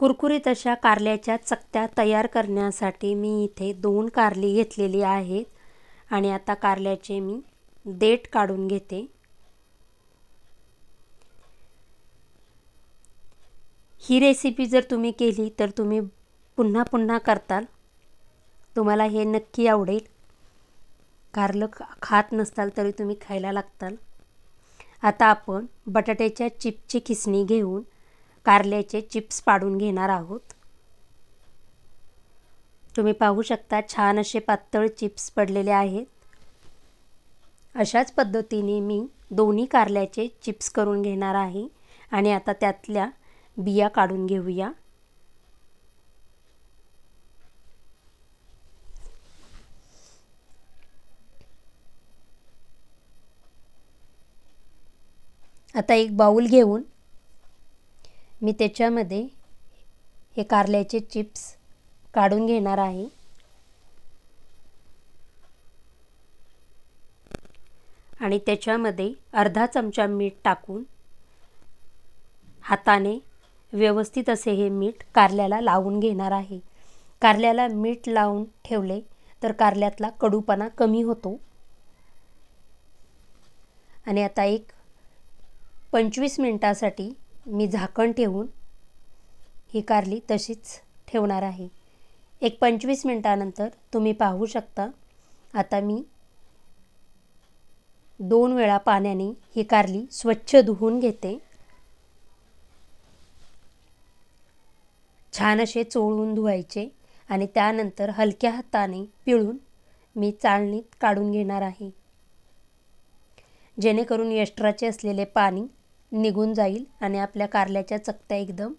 कुरकुरीत अशा कारल्याच्या चकत्या तयार करण्यासाठी मी इथे दोन कारली घेतलेली आहेत. आणि आता कारल्याचे मी देठ काढून घेते. ही रेसिपी जर तुम्ही केली तर तुम्ही पुन्हा पुन्हा करताल. तुम्हाला हे नक्की आवडेल. कारलं खात नसताल तरी तुम्ही खायला लागताल. आता आपण बटाट्याच्या चिपची खिसणी घेऊन कारल्याचे चिप्स पाडून घेणार आहोत. तुम्ही पाहू शकता छान असे पातळ चिप्स पडलेले आहेत. अशाच पद्धतीने मी दोन्ही कारल्याचे चिप्स करून घेणार आहे आणि आता त्यातल्या बिया काढून घेऊया. आता एक बाऊल घेऊन मी त्याच्यामध्ये हे कारल्याचे चिप्स काढून घेणार आहे. आणि त्याच्यामध्ये अर्धा चमचा मीठ टाकून हाताने व्यवस्थित असे हे मीठ कारल्याला लावून घेणार आहे. कारल्याला मीठ लावून ठेवले तर कारल्यातला कडूपणा कमी होतो. आणि आता एक पंचवीस मिनटासाठी मी झाकण ठेवून ही कारली तशीच ठेवणार आहे. एक पंचवीस मिनटानंतर तुम्ही पाहू शकता आता मी दोन वेळा पाण्याने ही कारली स्वच्छ धुवून घेते. छान असे चोळून धुवायचे आणि त्यानंतर हलक्या हाताने पिळून मी चाळणीत काढून घेणार आहे. जेणेकरून यष्ट्राचे असलेले पाणी निघून जाईल आणि आपल्या कारल्याच्या चकत्या एकदम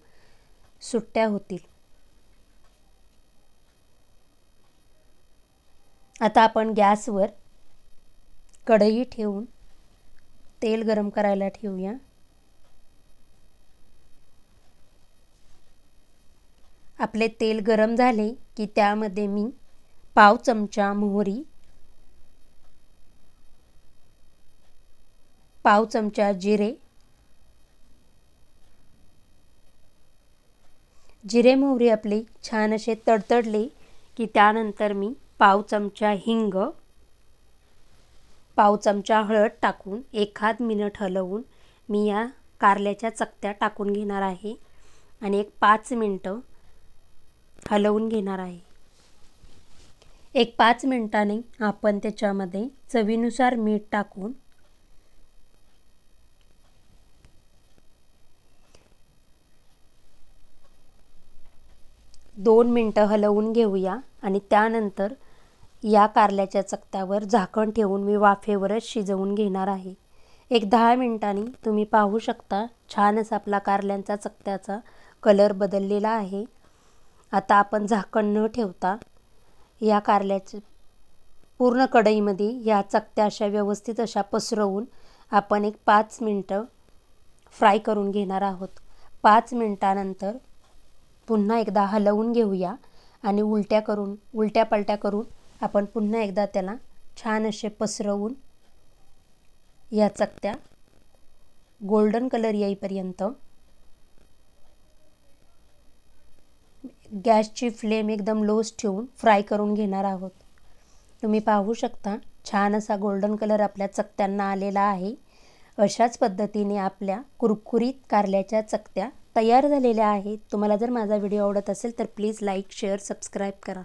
सुट्ट्या होतील. आता आपण गॅसवर कढई ठेवून तेल गरम करायला ठेवूया. आपले तेल गरम झाले की त्यामध्ये मी पाव चमचा मोहरी पाव चमचा जिरे जिरे मोहरी आपली छान असे तडतडले की त्यानंतर मी पाव चमचा हिंग पाव चमचा हळद टाकून एखाद मिनट हलवून मी या कारल्याच्या चकत्या टाकून घेणार आहे आणि एक पाच मिनटं हलवून घेणार आहे. एक पाच मिनटाने आपण त्याच्यामध्ये चवीनुसार मीठ टाकून दोन मिनटं हलवून घेऊया आणि त्यानंतर या कारल्याच्या चकत्यावर झाकण ठेवून मी वाफेवरच शिजवून घेणार आहे. एक दहा मिनटांनी तुम्ही पाहू शकता छान असा आपला कारल्यांचा चकत्याचा कलर बदललेला आहे. आता आपण झाकण न ठेवता या कारल्याचे पूर्ण कढईमध्ये या चकत्या अशा व्यवस्थित अशा पसरवून आपण एक पाच मिनटं फ्राय करून घेणार आहोत. पाच मिनटानंतर पुन्हा एकदा हलवून घेऊया आणि उलट्या करून उलट्या पलट्या करून आपण पुन्हा एकदा त्याला छान असे पसरवून या चकत्या गोल्डन कलर येईपर्यंत गॅसची फ्लेम एकदम लोच ठेवून फ्राय करून घेणार आहोत. तुम्ही पाहू शकता छान असा गोल्डन कलर आपल्या चकत्यांना आलेला आहे. अशाच पद्धतीने आपल्या कुरकुरीत कारल्याच्या चकत्या तयार झालेल्या आहेत. तुम्हाला जर माझा व्हिडिओ आवडत असेल तर प्लीज लाईक शेअर सबस्क्राईब करा.